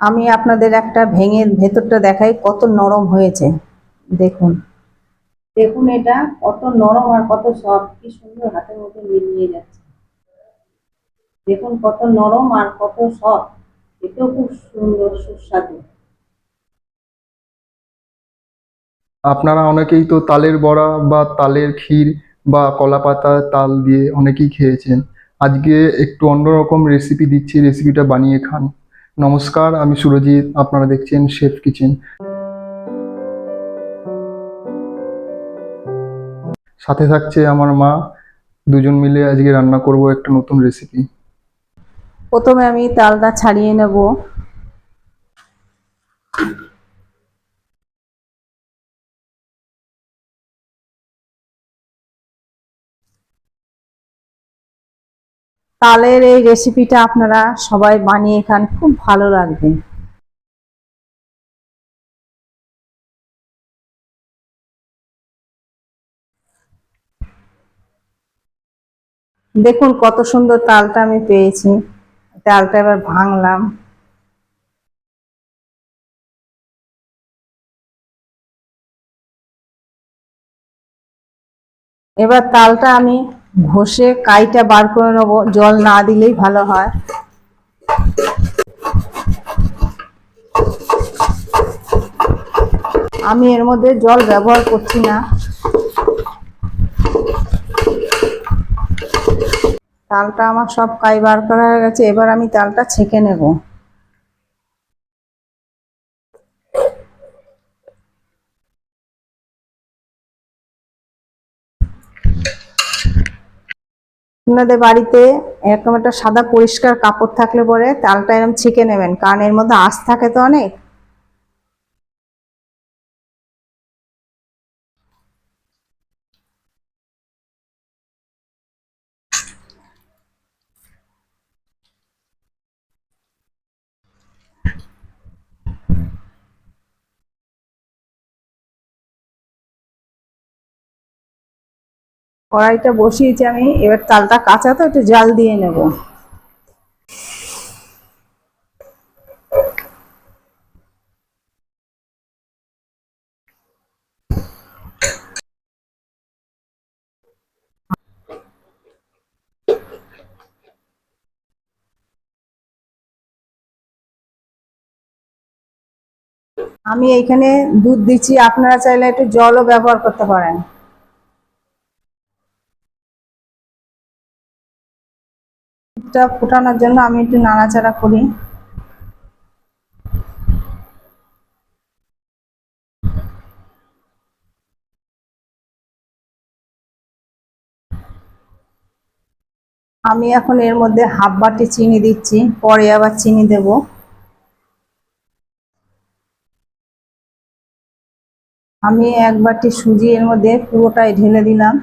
আমি আপনাদের একটা ভেঙে ভেতরটা দেখাই কত নরম হয়েছে। দেখুন। দেখুন এটা কত নরম আর কত সফট কি সুন্দর হাতের মধ্যে মিলিয়ে যাচ্ছে। দেখুন কত নরম আর কত সফট এটাও খুব সুন্দর সুস্বাদু। আপনারা অনেকেই তো তালের বড়া বা তালের ক্ষীর বা কলা পাতা তাল দিয়ে অনেকেই খেয়েছেন। আজকে একটু অন্যরকম রেসিপি দিচ্ছি রেসিপিটা বানিয়ে খান। নমস্কার, আমি সুরজিৎ, আপনারা দেখছেন শেফ কিচেন। সাথে থাকছে আমার মা, দুজন মিলে আজকে রান্না করব একটা নতুন রেসিপি প্রথমে আমি তালটা ছাড়িয়ে নেব। তালের এই রেসিপিটা আপনারা সবাই বানিয়ে খান, খুব ভালো লাগবে। দেখুন কত সুন্দর তালটা আমি পেয়েছি। তালটা এবার ভাঙলাম। এবার তালটা আমি ঘষে কাইটা বার করে নেব। জল না দিলেই ভালো হয়। আমি এর মধ্যে জল ব্যবহার করছি না। তালটা আমার সব কাই বার করা হয়ে গেছে। এবার আমি তালটা ছেঁকে নেব। আপনাদের বাড়িতে এরকম একটা সাদা পরিষ্কার কাপড় থাকলে পরে তালটা এরকম ছিঁকে নেবেন। কারণ এর মধ্যে আঁশ থাকে তো অনেক কড়াইটা বসিয়েছি আমি, এবার তালটা কাঁচা তো, একটু জাল দিয়ে নেব। আমি এইখানে দুধ দিচ্ছি, আপনারা চাইলে একটু জলও ব্যবহার করতে পারেন। দুধটা ফোটানোর জন্য আমি একটু নাড়াচাড়া করি। আমি এখন এর মধ্যে হাফ বাটি চিনি দিচ্ছি, পরে আবার চিনি দেব। আমি এক বাটি সুজি এর মধ্যে পুরোটাই ঢেলে দিলাম।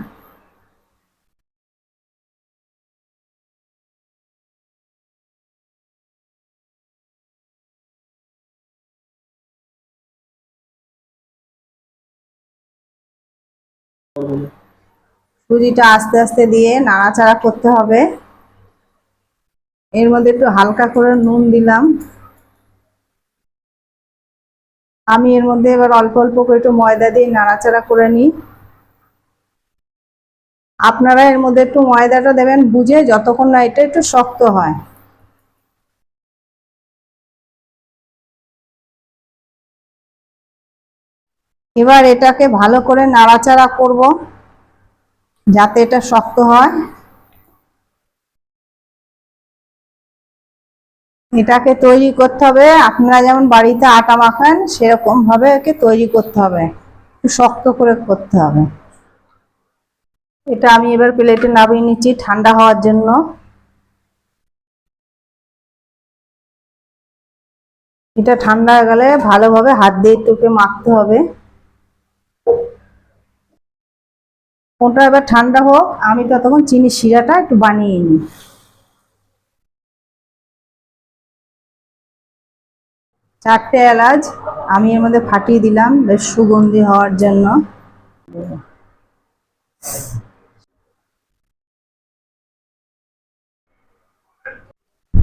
সুজিটা আস্তে আস্তে দিয়ে নাড়াচাড়া করতে হবে। এর মধ্যে একটু হালকা করে নুন দিলাম। আমি এর মধ্যে এবার অল্প অল্প করে একটু ময়দা দিয়ে নাড়াচাড়া করে নিই। আপনারা এর মধ্যে একটু ময়দাটা দেবেন, বুঝে যতক্ষণ না এটা একটু শক্ত হয়। এবার এটাকে ভালো করে নাড়াচাড়া করব যাতে এটা শক্ত হয়। এটাকে তৈরি করতে হবে। আপনারা যেমন বাড়িতে আটা মাখান সেরকম ভাবে একে তৈরি করতে হবে। একটু শক্ত করে করতে হবে। এটা আমি এবার প্লেটে নামিয়ে নিচ্ছি ঠান্ডা হওয়ার জন্য। এটা ঠান্ডা হয়ে গেলে ভালোভাবে হাত দিয়ে একটুকে মাখতে হবে। ওটা এবার ঠান্ডা হোক, আমি ততক্ষণ চিনি শিরাটা একটু বানিয়ে নিই। চারটে এলাচ আমি এর মধ্যে ফাটিয়ে দিলাম, বেশ সুগন্ধি হওয়ার জন্য।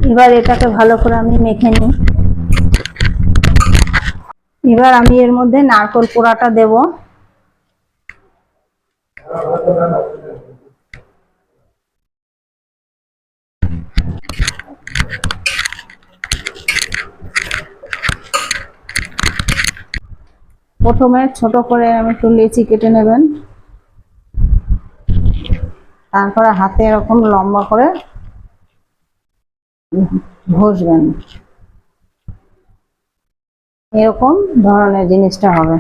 এবার এটাকে ভালো করে আমি মেখে নিই। এবার আমি এর মধ্যে নারকোল পোড়াটা দেব। প্রথমে ছোট করে একটু লেচি কেটে নেবেন। তারপরে হাতে এরকম লম্বা করে ঘষবেন। এরকম ধরনের জিনিসটা হবে।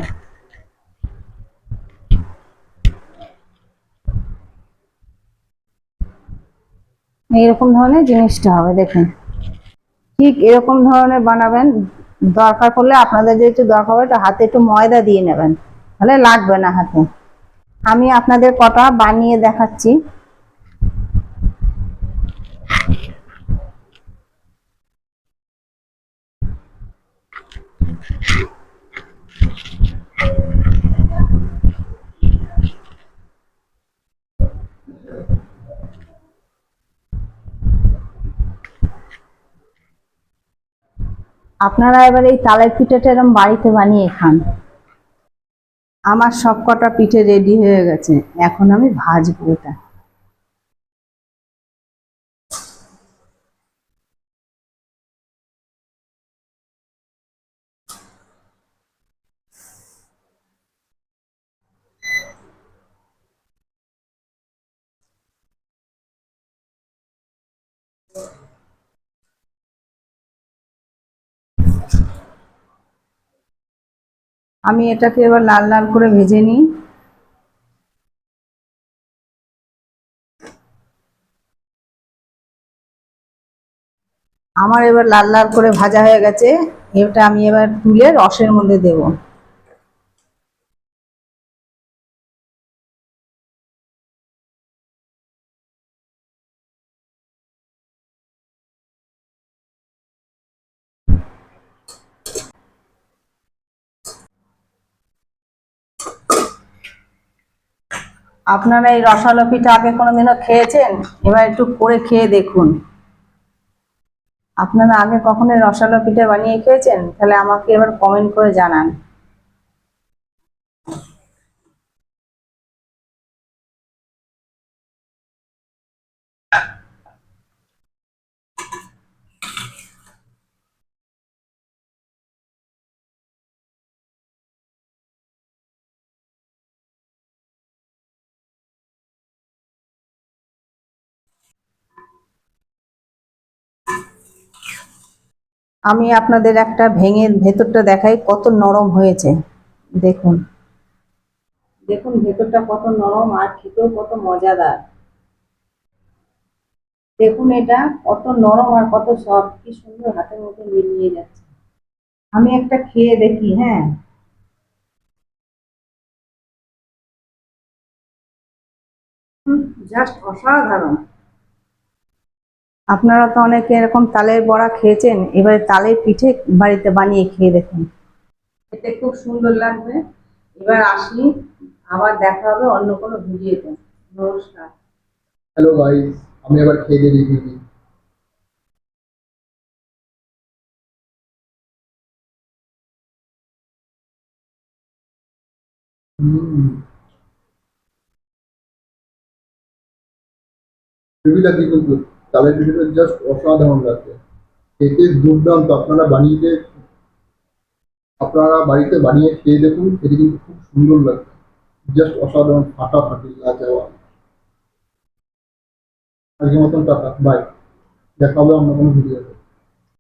এইরকম ধরনের জিনিসটা হবে, দেখুন। ঠিক এরকম ধরনের বানাবেন, দরকার পড়লে আপনাদের যেহেতু দরকার হবে হাতে একটু ময়দা দিয়ে নেবেন। তাহলে লাগবে না হাতে। আমি আপনাদের কটা বানিয়ে দেখাচ্ছি। আপনারা এবার এই তালের পিঠাটা এরকম বাড়িতে বানিয়ে খান। আমার সব কটা পিঠে রেডি হয়ে গেছে। এখন আমি ভাজবো এটা। আমি এটাকে এবার লাল লাল করে ভেজে নিই। আমার এবার লাল লাল করে ভাজা হয়ে গেছে। এটা আমি এবার তুলে রসের মধ্যে দেব। আপনারা এই রসালো পিঠা আগে কোনোদিনও খেয়েছেন? এবার একটু করে খেয়ে দেখুন। আপনারা আগে কখনো রসালো পিঠা বানিয়ে খেয়েছেন? তাহলে আমাকে এবার কমেন্ট করে জানান। আমি আপনাদের একটা ভেঙে ভেতরটা দেখাই, কত নরম হয়েছে। দেখুন। দেখুন, ভেতরটা কত নরম আর খেতেও কত মজাদার। দেখুন এটা, কত নরম আর কত সফট। কি সুন্দর হাতের মধ্যে মিলিয়ে যাচ্ছে। আমি একটা খেয়ে দেখি হ্যাঁ। জাস্ট অসাধারণ। আপনারা তো অনেকে এরকম তালের বড়া খেয়েছেন এবার তালের পিঠে বাড়িতে বানিয়ে খেয়ে দেখুন। খেতে খুব সুন্দর লাগবে। এবার আসি আবার দেখা হবে অন্য কোনো ভিডিওতে। নমস্কার। হ্যালো গাইস আমি আবার খেয়ে দিয়ে রিভিউ দিই হুম। হেভি লাগছে কিন্তু তালের ভিতরে জাস্ট অসাধারণ লাগছে খেতে দুর্দান্ত। আপনারা বানিয়ে আপনারা বাড়িতে বানিয়ে খেয়ে দেখুন, খেতে কিন্তু খুব সুন্দর লাগবে। জাস্ট অসাধারণ ফাটাফাটি যাওয়া আজকের মতন টাটা বাই দেখা হবে অন্য কোনো ভিডিওতে